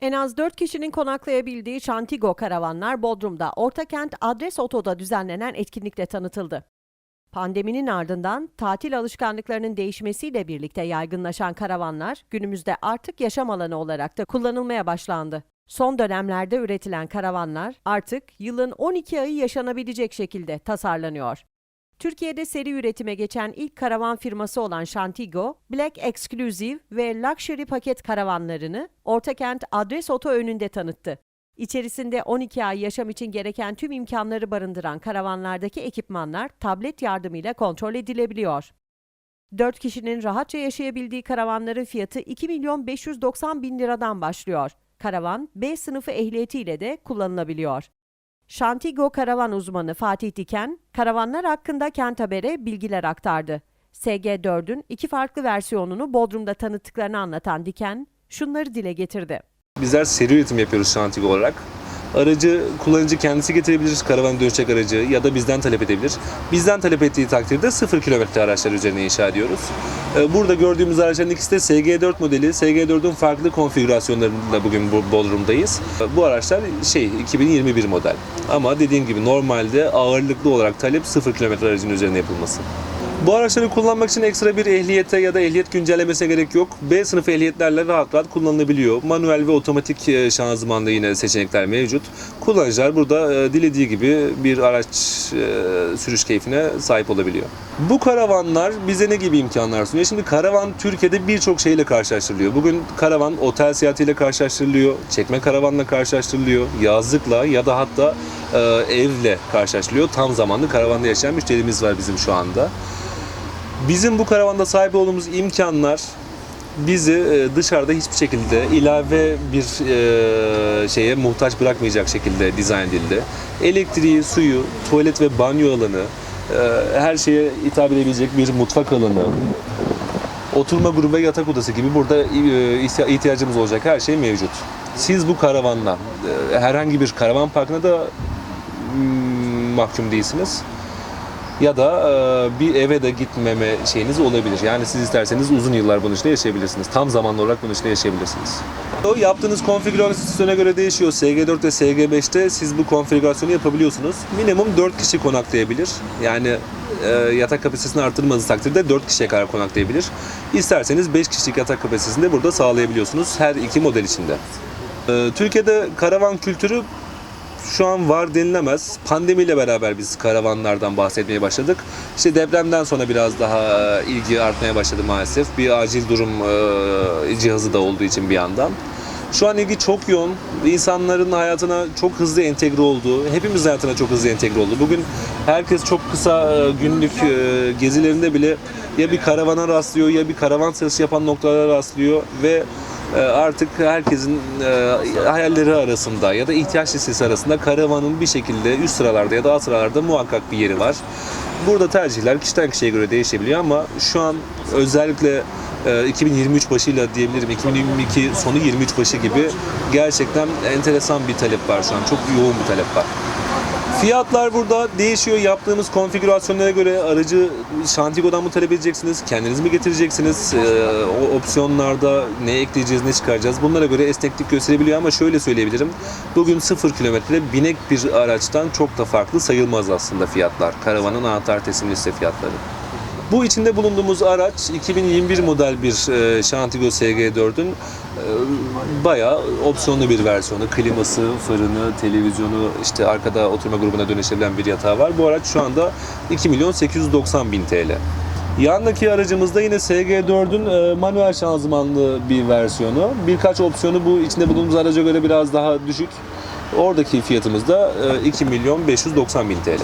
En az 4 kişinin konaklayabildiği Şantigo karavanlar Bodrum'da Ortakent Adres Oto'da düzenlenen etkinlikle tanıtıldı. Pandeminin ardından tatil alışkanlıklarının değişmesiyle birlikte yaygınlaşan karavanlar günümüzde artık yaşam alanı olarak da kullanılmaya başlandı. Son dönemlerde üretilen karavanlar artık yılın 12 ayı yaşanabilecek şekilde tasarlanıyor. Türkiye'de seri üretime geçen ilk karavan firması olan Shantigo, Black Exclusive ve Luxury paket karavanlarını Ortakent Adres Oto önünde tanıttı. İçerisinde 12 ay yaşam için gereken tüm imkanları barındıran karavanlardaki ekipmanlar tablet yardımıyla kontrol edilebiliyor. 4 kişinin rahatça yaşayabildiği karavanların fiyatı 2 milyon 590 bin liradan başlıyor. Karavan B sınıfı ehliyetiyle de kullanılabiliyor. Şantigo karavan uzmanı Fatih Diken, karavanlar hakkında Kent Haber'e bilgiler aktardı. SG4'ün iki farklı versiyonunu Bodrum'da tanıttıklarını anlatan Diken, şunları dile getirdi. Bizler seri üretim yapıyoruz Şantigo olarak. Aracı kullanıcı kendisi getirebilir, karavan dönecek aracı ya da bizden talep edebilir. Bizden talep ettiği takdirde 0 kilometre araçlar üzerine inşa ediyoruz. Ee, Burada gördüğümüz araçların ikisi de SG4 modeli. SG4'ün farklı konfigürasyonlarında bugün bu Bodrum'dayız. Bu araçlar şey 2021 model. Ama dediğim gibi normalde ağırlıklı olarak talep 0 kilometre aracın üzerine yapılması. Bu araçları kullanmak için ekstra bir ehliyete ya da ehliyet güncellemesine gerek yok. B sınıf ehliyetlerle rahat rahat kullanılabiliyor. Manuel ve otomatik e, şanzımanda yine seçenekler mevcut. Kullanıcılar burada e, dilediği gibi bir araç e, sürüş keyfine sahip olabiliyor. Bu karavanlar bize ne gibi imkanlar sunuyor? Şimdi karavan Türkiye'de birçok şeyle karşılaştırılıyor. Bugün karavan otel seyahatiyle karşılaştırılıyor, çekme karavanla karşılaştırılıyor, yazlıkla ya da hatta evle karşılaştırılıyor. Tam zamanlı karavanda yaşayan müşterimiz var bizim şu anda. Bizim bu karavanda sahip olduğumuz imkanlar bizi e, dışarıda hiçbir şekilde ilave bir e, şeye muhtaç bırakmayacak şekilde dizayn edildi. Elektriği, suyu, tuvalet ve banyo alanı, e, her şeye hitap edebilecek bir mutfak alanı, oturma grubu ve yatak odası gibi burada ihtiya- ihtiyacımız olacak her şey mevcut. Siz bu karavanla herhangi bir karavan parkına da mm, mahkum değilsiniz ya da e, bir eve de gitmeme şeyiniz olabilir. Yani siz isterseniz uzun yıllar bunun içinde yaşayabilirsiniz. Tam zamanlı olarak bunun içinde yaşayabilirsiniz. O yaptığınız konfigürasyona göre değişiyor. SG4 ve SG5'te siz bu konfigürasyonu yapabiliyorsunuz. Minimum 4 kişi konaklayabilir. Yani e, yatak kapasitesini artırmanız takdirde 4 kişiye kadar konaklayabilir. İsterseniz 5 kişilik yatak kapasitesini de burada sağlayabiliyorsunuz her iki model içinde. E, Türkiye'de karavan kültürü şu an var denilemez. Pandemiyle beraber biz karavanlardan bahsetmeye başladık. İşte depremden sonra biraz daha e, ilgi artmaya başladı maalesef. Bir acil durum e, cihazı da olduğu için bir yandan. Şu an ilgi çok yoğun. İnsanların hayatına çok hızlı entegre oldu. Hepimizin hayatına çok hızlı entegre oldu. Bugün herkes çok kısa e, günlük gezilerinde bile ya bir karavana rastlıyor ya bir karavan satışı yapan noktalara rastlıyor ve artık herkesin e, hayalleri arasında ya da ihtiyaç listesi arasında karavanın bir şekilde üst sıralarda ya da alt sıralarda muhakkak bir yeri var. Burada tercihler kişiden kişiye göre değişebiliyor ama şu an özellikle e, 2023 başıyla diyebilirim 2022 sonu 23 başı gibi gerçekten enteresan bir talep var şu an. Çok yoğun bir talep var. Fiyatlar burada değişiyor. Yaptığımız konfigürasyonlara göre aracı Şantigo'dan mı talep edeceksiniz? Kendiniz mi getireceksiniz? Ee, o opsiyonlarda ne ekleyeceğiz, ne çıkaracağız? Bunlara göre esneklik gösterebiliyor ama şöyle söyleyebilirim. Bugün 0 kilometre binek bir araçtan çok da farklı sayılmaz aslında fiyatlar. Karavanın anahtar teslim liste fiyatları. Bu içinde bulunduğumuz araç 2021 model bir e, Şantigo SG4'ün e, bayağı opsiyonlu bir versiyonu. Kliması, fırını, televizyonu, işte arkada oturma grubuna dönüşebilen bir yatağı var. Bu araç şu anda 2 milyon 890 bin TL. Yandaki aracımızda yine SG4'ün e, manuel şanzımanlı bir versiyonu. Birkaç opsiyonu bu içinde bulunduğumuz araca göre biraz daha düşük. Oradaki fiyatımız da e, 2 milyon 590 bin TL.